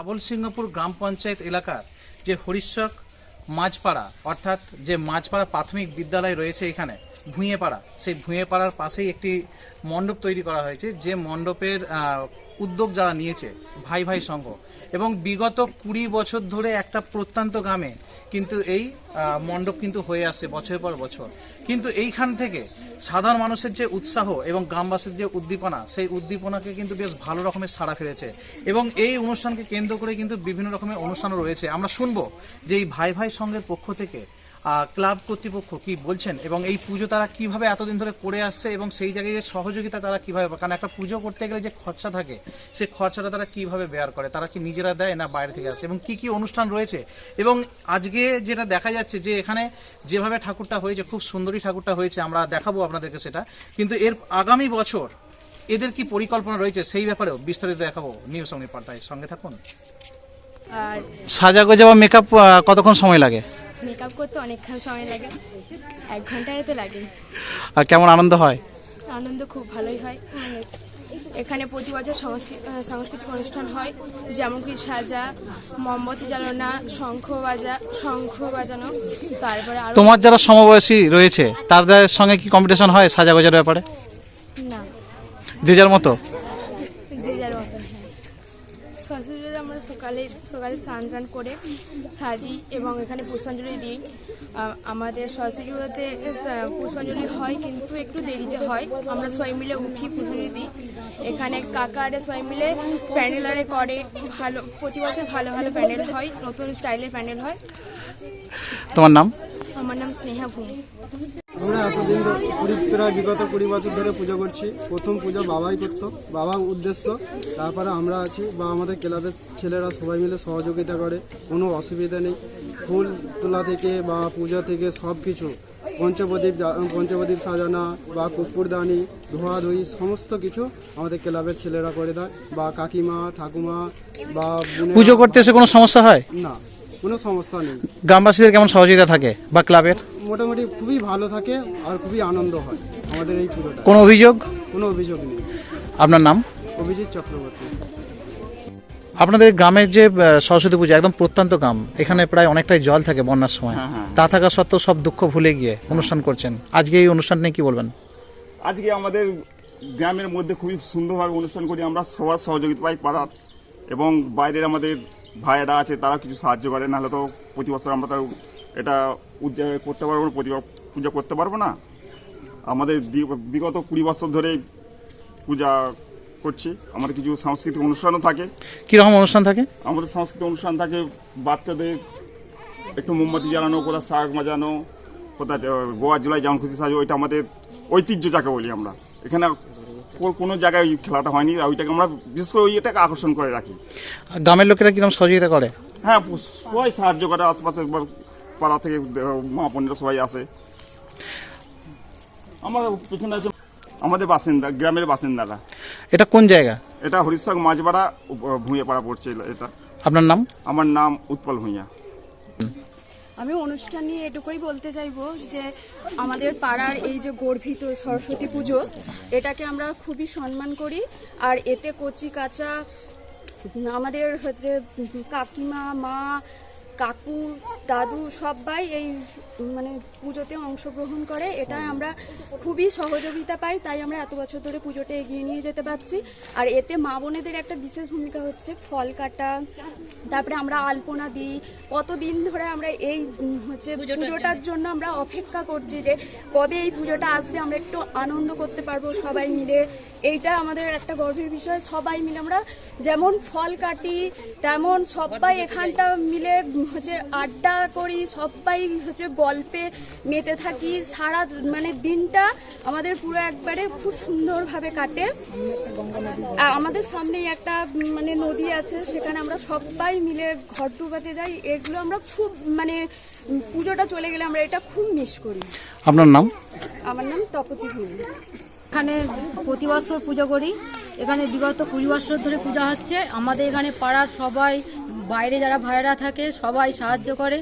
আবুল সিংহপুর গ্রাম পঞ্চায়েত এলাকার যে হরিশ্বক মাঝপাড়া, অর্থাৎ যে মাঝপাড়া প্রাথমিক বিদ্যালয় রয়েছে এখানে ভুঁইয়েপাড়া সেই ভুঁইয়েপাড়ার পাশেই একটি মণ্ডপ তৈরি করা হয়েছে, যে মণ্ডপের উদ্যোগ যারা নিয়েছে, ভাই ভাই সংঘ। এবং বিগত কুড়ি বছর ধরে একটা প্রত্যন্ত গ্রামে কিন্তু এই মণ্ডপ কিন্তু হয়ে আসছে বছরের পর বছর। কিন্তু এইখান থেকে সাধারণ মানুষের যে উৎসাহ এবং গ্রামবাসীর যে উদ্দীপনা, সেই উদ্দীপনাকে কিন্তু বেশ ভালো রকমের সাড়া ফেলেছে। এবং এই অনুষ্ঠানকে কেন্দ্র করে কিন্তু বিভিন্ন রকমের অনুষ্ঠানও রয়েছে। আমরা শুনব যে এই ভাই ভাই সংঘের পক্ষ থেকে ক্লাব কর্তৃপক্ষ কি বলছেন? এবং এই পুজো তারা কীভাবে এতদিন ধরে করে আসছে এবং সেই জায়গায় যে সহযোগিতা তারা কীভাবে কারণ একটা পুজো করতে গেলে যে খরচা থাকে সেই খরচাটা তারা কীভাবে বেয়ার করে? তারা কি নিজেরা দেয় না বাইরে থেকে আসে? এবং কি কি অনুষ্ঠান রয়েছে? এবং আজকে যেটা দেখা যাচ্ছে যে এখানে যেভাবে ঠাকুরটা হয়েছে খুব সুন্দরী ঠাকুরটা হয়েছে আমরা দেখাবো আপনাদেরকে সেটা। কিন্তু এর আগামী বছর এদের কি পরিকল্পনা রয়েছে সেই ব্যাপারেও বিস্তারিত দেখাবো নিউজ সঙ্গে পাল্টায় সঙ্গে থাকুন। আর সাজা গোজা বা মেকআপ কতক্ষণ সময় লাগে? মেকআপ করতে অনেকক্ষণ সময় লাগে। এক ঘন্টায় তো লাগে। আর কেমন আনন্দ হয়? আনন্দ খুব ভালোই হয়। মানে এখানে প্রতি বছর সংস্কৃত সাংস্কৃতিক অনুষ্ঠান হয়। যেমন কি সাজা মোমবাতি জ্বালানো শঙ্খ বাজা শঙ্খ বাজানো তারপরে তোমার যারা সমবয়সী রয়েছে তাদের সঙ্গে কি কম্পিটিশন হয় সাজা গোজার ব্যাপারে? না। যে যার মতো? যে যার মতো হ্যাঁ। সরস্বতী আমরা সকালে সকালে স্নান টান করে সাজি এবং এখানে পুষ্পাঞ্জলি দিই। আমাদের সরস্বতী পুজোতে পুষ্পাঞ্জলি হয় কিন্তু একটু দেরিতে হয়। আমরা সবাই মিলে উঠি পুষ্পাঞ্জলি দিই। এখানে কাকারে সবাই মিলে প্যান্ডেলারে করে। ভালো প্রতি বছর ভালো ভালো প্যান্ডেল হয় নতুন স্টাইলের প্যান্ডেল হয়। তোমার নাম? আমার নাম স্নেহা ভূমি। আমরা এতদিন ধরে কুড়ি প্রায় বিগত কুড়ি বছর ধরে পুজো করছি। প্রথম পুজো বাবাই করতো বাবা উদ্দেশ্য। তারপরে আমরা আছি বা আমাদের ক্লাবের ছেলেরা সবাই মিলে সহযোগিতা করে কোনো অসুবিধা নেই। ফুল তোলা থেকে বা পূজা থেকে সব কিছু। পঞ্চপ্রদীপ পঞ্চপ্রদীপ সাজানো বা কুকুরদানি ধোয়াধুয়ি সমস্ত কিছু আমাদের ক্লাবের ছেলেরা করে দেয়। বা কাকিমা ঠাকুমা বা পুজো করতে এসে কোনো সমস্যা হয়? না কোনো সমস্যা নেই। গ্রামবাসীদের কেমন সহযোগিতা থাকে বা ক্লাবের? মোটামুটি খুবই ভালো থাকে আর খুবই আনন্দ হয় আমাদের এই পুজোটা। কোনো অভিযোগ? কোনো অভিযোগ নেই। আপনার নাম? অভিজিৎ চক্রবর্তী। আপনাদের গ্রামের যে সরস্বতী পূজা একদম প্রত্যন্ত গ্রাম এখানে প্রায় অনেকটাই জল থাকে বন্যার সময়। তা থাকা সত্ত্বেও সব দুঃখ ভুলে গিয়ে অনুষ্ঠান করছেন। আজকে এই অনুষ্ঠান নিয়ে কি বলবেন? আজকে আমাদের গ্রামের মধ্যে খুবই সুন্দরভাবে অনুষ্ঠান করি। আমরা সবার সহযোগিতা পাই পাড়ার এবং বাইরের আমাদের ভাইয়েরা আছে তারা কিছু সাহায্য করে। নাহলে তো প্রতি বছর আমরা তো এটা করতে পারব না প্রতি পূজা করতে পারব না। আমাদের বিগত কুড়ি বছর ধরে পূজা করছি। আমাদের কিছু সাংস্কৃতিক অনুষ্ঠানও থাকে। কীরকম অনুষ্ঠান থাকে? আমাদের সাংস্কৃতিক অনুষ্ঠান থাকে বাচ্চাদের একটু মোমবাতি জ্বালানো কোথাও শাক মাজানো কোথাও গোয়া জুলাই যেমন খুশি সাজো ওইটা আমাদের ঐতিহ্য যাকে বলি আমরা। এখানে কোনো জায়গায় ওই খেলাটা হয়নি ওইটাকে আমরা বিশেষ করে ওইটাকে আকর্ষণ করে রাখি। গ্রামের লোকেরা কীরকম সহযোগিতা করে? হ্যাঁ সবাই সাহায্য করে আশপাশের পাড়া থেকে মা বোনেরা সবাই আসে। আমার পেছনে আছে আমাদের বাসিন্দা গ্রামের বাসিন্দারা। এটা কোন জায়গা? এটা হরিশাক মাঝপাড়া ভুঁয়ে পাড়া পড়ছে এটা। আপনার নাম? আমার নাম উৎপল ভূঁইয়া। আমি অনুষ্ঠান নিয়ে এটুকুই বলতে চাইব যে আমাদের পাড়ার এই যে গর্ভিত সরস্বতী পুজো এটাকে আমরা খুবই সম্মান করি। আর এতে কচি কাঁচা আমাদের হচ্ছে কাকিমা মা কাকু দাদু সবাই এই মানে পুজোতে অংশগ্রহণ করে। এটা আমরা খুবই সহযোগিতা পাই তাই আমরা এত বছর ধরে পুজোটা এগিয়ে নিয়ে যেতে পারছি। আর এতে মা বোনেদের একটা বিশেষ ভূমিকা হচ্ছে ফল কাটা তারপরে আমরা আলপনা দিই। কতদিন ধরে আমরা এই হচ্ছে পুজোটার জন্য আমরা অপেক্ষা করছি যে কবে এই পুজোটা আসবে আমরা একটু আনন্দ করতে পারব সবাই মিলে। এইটা আমাদের একটা গর্বের বিষয়। সবাই মিলে আমরা যেমন ফল কাটি তেমন সবাই এখানটা মিলে হচ্ছে আড্ডা করি সবাই হচ্ছে গল্পে মেতে থাকি। সারা মানে দিনটা আমাদের পুরো একবারে খুব সুন্দরভাবে কাটে। আমাদের সামনেই একটা মানে নদী আছে সেখানে আমরা সবাই মিলে ঘর ডুবাতে যাই। এগুলো আমরা খুব মানে পুজোটা চলে গেলে আমরা এটা খুব মিস করি। আপনার নাম? আমার নাম তপতি ভূমি এখানে প্রতি বছর পুজো করি। এখানে বিগত কুড়ি বছর ধরে পূজা হচ্ছে। আমাদের এখানে পাড়ার সবাই বাইরে যারা ভাইরা থাকে সবাই সাহায্য করে।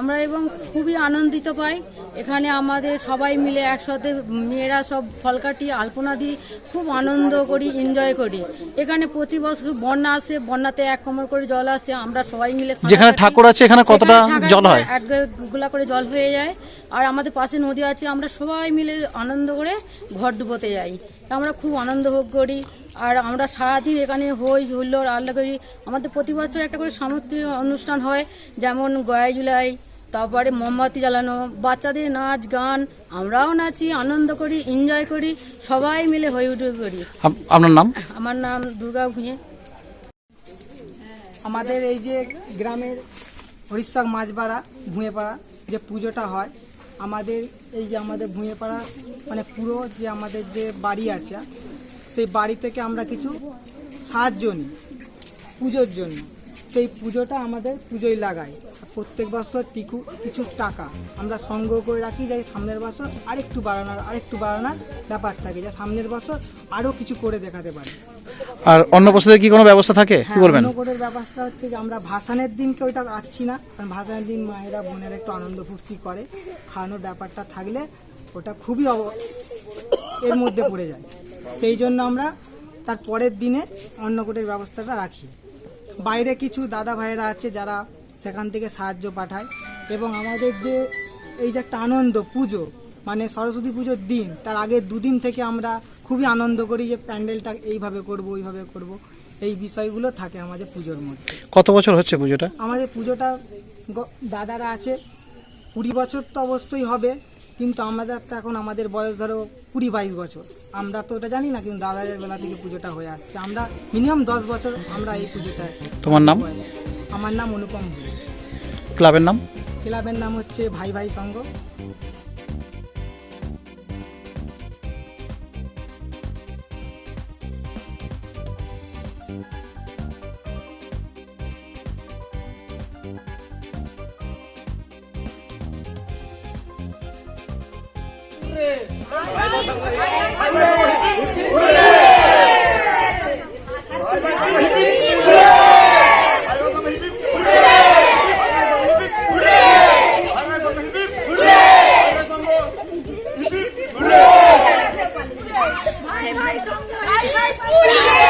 আমরা এবং খুবই আনন্দিত পাই। এখানে আমাদের সবাই মিলে একসাথে মেয়েরা সব ফল কাটিয়ে আলপনা দিই খুব আনন্দ করি এনজয় করি। এখানে প্রতি বছর বন্যা আসে বন্যাতে এক কোমর করে জল আসে আমরা সবাই মিলে যেখানে ঠাকুর আছে এখানে কতটা জল হয়? একগুলা করে জল হয়ে যায়। আর আমাদের পাশে নদী আছে আমরা সবাই মিলে আনন্দ করে ঘর ডুবোতে যাই। আমরা খুব আনন্দ ভোগ করি। আর আমরা সারাদিন এখানে হই হুল্লোড় আল্লাহ করি। আমাদের প্রতি বছর একটা করে সামুদ্রিক অনুষ্ঠান হয় যেমন গয়া জুলাই তারপরে মোমবাতি জ্বালানো বাচ্চাদের নাচ গান আমরাও নাচি আনন্দ করি এনজয় করি সবাই মিলে হই উঠে করি। আপনার নাম? আমার নাম দুর্গা ভুঁয়ে আমাদের এই যে গ্রামের হরিশ্বর মাঝপাড়া ভুঁয়েপাড়া যে পুজোটা হয় আমাদের এই যে আমাদের ভুঁয়েপাড়া মানে পুরো যে আমাদের যে বাড়ি আছে সেই বাড়ি থেকে আমরা কিছু সাহায্য নিই পুজোর জন্য। সেই পুজোটা আমাদের পুজোয় লাগাই। প্রত্যেক বছর টিকু কিছু টাকা আমরা সংগ্রহ করে রাখি যাই সামনের বছর আরেকটু বাড়ানোর আরেকটু বাড়ানোর ব্যাপার থাকে যা সামনের বছর আরও কিছু করে দেখাতে পারি। আর অন্য বছরের কি কোনো ব্যবস্থা থাকে? কি হ্যাঁ করবেন অন্নকূটের ব্যবস্থা হচ্ছে যে আমরা ভাসানের দিনকে ওইটা রাখছি না কারণ ভাসানের দিন মায়েরা বোনেরা একটু আনন্দ ফুর্তি করে। খাওয়ানোর ব্যাপারটা থাকলে ওটা খুবই অব- এর মধ্যে পড়ে যায়। সেই জন্য আমরা তার পরের দিনে অন্নকূটের ব্যবস্থাটা রাখি। বাইরে কিছু দাদা ভাইয়েরা আছে যারা সেখান থেকে সাহায্য পাঠায় এবং আমাদের যে এই যে একটা আনন্দ পুজো মানে সরস্বতী পুজোর দিন তার আগে দুদিন থেকে আমরা খুবই আনন্দ করি যে প্যান্ডেলটা এইভাবে করব ওইভাবে করব। এই বিষয়গুলো থাকে আমাদের পুজোর মধ্যে। কত বছর হচ্ছে পুজোটা? আমাদের পুজোটা দাদারা আছে কুড়ি বছর তো অবশ্যই হবে। কিন্তু আমাদের তো এখন আমাদের বয়স ধরো কুড়ি বাইশ বছর। আমরা তো ওটা জানি না কিন্তু দাদাদের বেলা থেকে পুজোটা হয়ে আসছে। আমরা মিনিমাম দশ বছর আমরা এই পুজোটা আছি। তোমার নাম? আমার নাম অনুপম ক্লাবের নাম? ক্লাবের নাম হচ্ছে ভাই ভাই সংঘ। ভাই ভাই ভাই ভাই